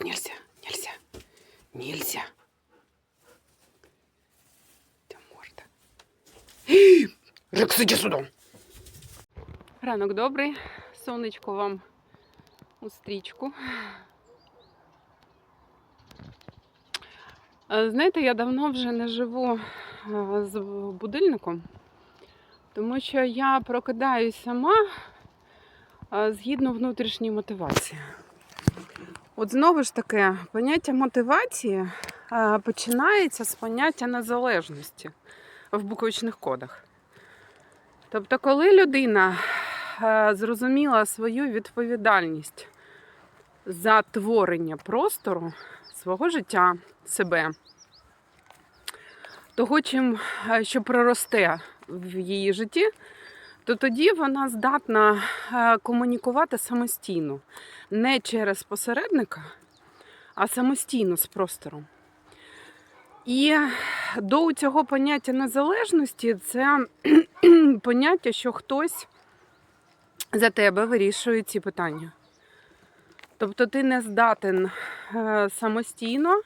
Сейчас нельзя, нельзя, нельзя. Ты морда. Рекс, иди сюда. Ранок добрий. Сонечко вам у стрічку. Знаєте, я давно вже не живу з будильником, тому що я прокидаюсь сама згідно внутрішньої мотивації. От знову ж таки, поняття мотивації е, починається з поняття незалежності в буквочних кодах. Тобто, коли людина е, зрозуміла свою відповідальність за творення простору свого життя, себе, того, чим, е, що проросте в її житті, то тоді вона здатна е, комунікувати самостійно, не через посередника, а самостійно з простором. І до цього поняття незалежності це поняття, що хтось за тебе вирішує ці питання. Тобто ти не здатен е, самостійно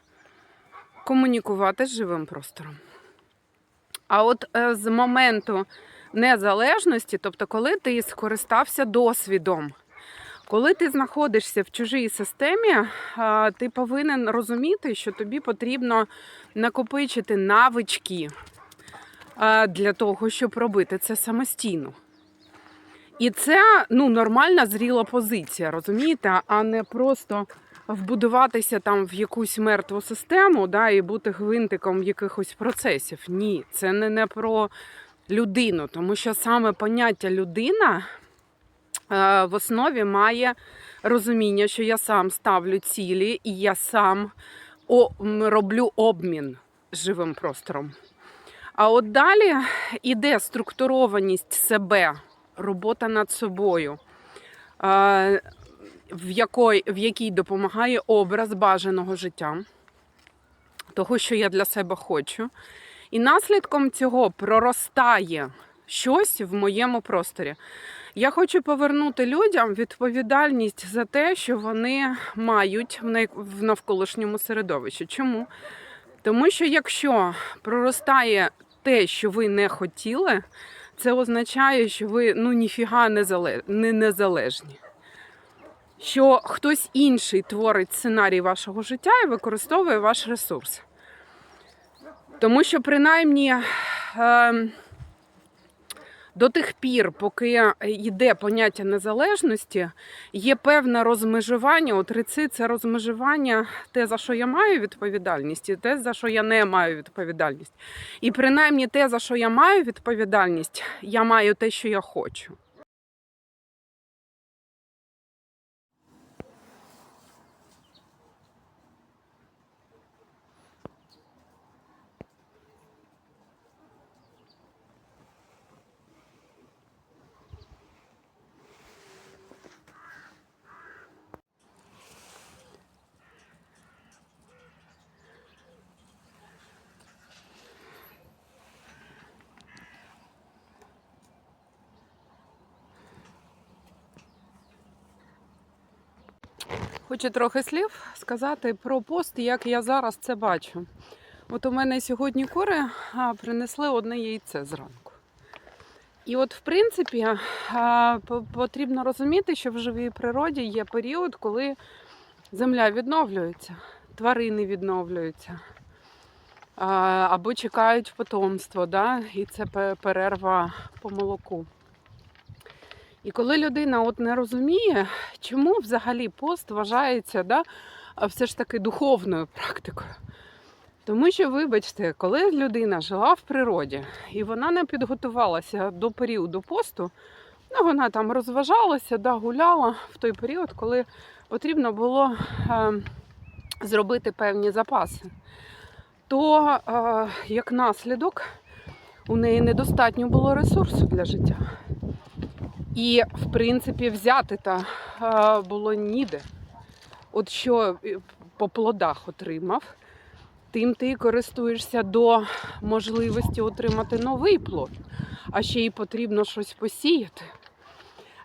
комунікувати з живим простором. А от е, з моменту незалежності, тобто, коли ти скористався досвідом, коли ти знаходишся в чужій системі, ти повинен розуміти, що тобі потрібно накопичити навички для того, щоб робити це самостійно. І це ну, нормальна зріла позиція, розумієте, а не просто вбудуватися там в якусь мертву систему да, і бути гвинтиком якихось процесів. Ні, це не, не про людину, тому що саме поняття людина е, в основі має розуміння, що я сам ставлю цілі і я сам роблю обмін живим простором. А от далі іде структурованість себе, робота над собою, е, в якій, в якій допомагає образ бажаного життя, того, що я для себе хочу. І наслідком цього проростає щось в моєму просторі. Я хочу повернути людям відповідальність за те, що вони мають в навколишньому середовищі. Чому? Тому що якщо проростає те, що ви не хотіли, це означає, що ви ну ніфіга не, зале... не незалежні. Що хтось інший творить сценарій вашого життя і використовує ваш ресурс. Тому що, принаймні, е, до тих пір, поки йде поняття незалежності, є певне розмежування. От реци це розмежування те, за що я маю відповідальність, і те, за що я не маю відповідальність. І принаймні те, за що я маю відповідальність, я маю те, що я хочу. Хочу трохи слів сказати про пост, як я зараз це бачу. От у мене сьогодні кури принесли одне яйце зранку. І от, в принципі, потрібно розуміти, що в живій природі є період, коли земля відновлюється, тварини відновлюються. Або чекають потомство, да? і це перерва по молоку. І коли людина от не розуміє, чому взагалі пост вважається да, все ж таки духовною практикою. Тому що, вибачте, коли людина жила в природі і вона не підготувалася до періоду посту, ну вона там розважалася, да, гуляла в той період, коли потрібно було е, зробити певні запаси, то е, як наслідок у неї недостатньо було ресурсу для життя. І, в принципі, взяти та е, було ніде. От що е, по плодах отримав, тим ти користуєшся до можливості отримати новий плод, а ще й потрібно щось посіяти.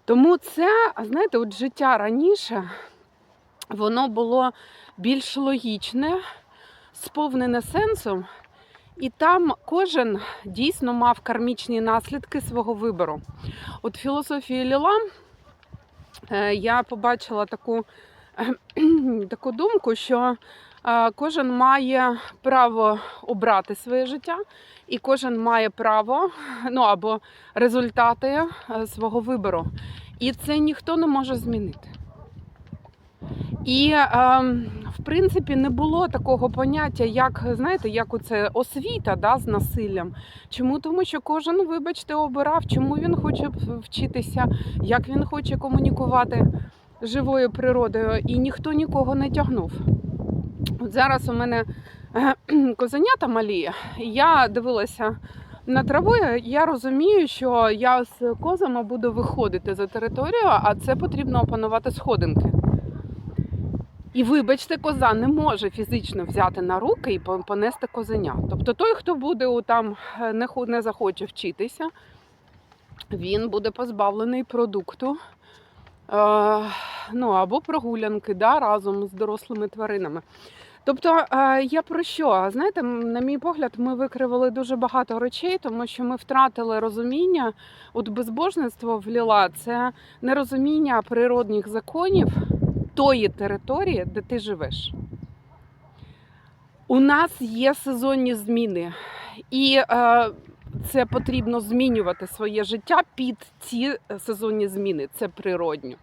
Тому це, знаєте, от життя раніше воно було більш логічне, сповнене сенсом, і там кожен дійсно мав кармічні наслідки свого вибору. От в філософії Ліла е, я побачила таку, таку думку, що е, кожен має право обрати своє життя, і кожен має право ну або результати е, свого вибору. І це ніхто не може змінити. І ем, в принципі не було такого поняття, як знаєте, як оце освіта да, з насиллям. Чому? Тому що кожен, вибачте, обирав, чому він хоче вчитися, як він хоче комунікувати живою природою, і ніхто нікого не тягнув. От зараз у мене козенята малі, і я дивилася на траву, я розумію, що я з козами буду виходити за територію, а це потрібно опанувати сходинки. І вибачте, коза не може фізично взяти на руки і пон- понести козеня. Тобто той, хто буде у там е, не, не захоче вчитися, він буде позбавлений продукту. Е, ну, або прогулянки да, разом з дорослими тваринами. Тобто, е, я про що? Знаєте, на мій погляд, ми викривали дуже багато речей, тому що ми втратили розуміння. От безбожництво вліла це нерозуміння природних законів тої території, де ти живеш. У нас є сезонні зміни, і е, це потрібно змінювати своє життя під ці сезонні зміни. Це природньо.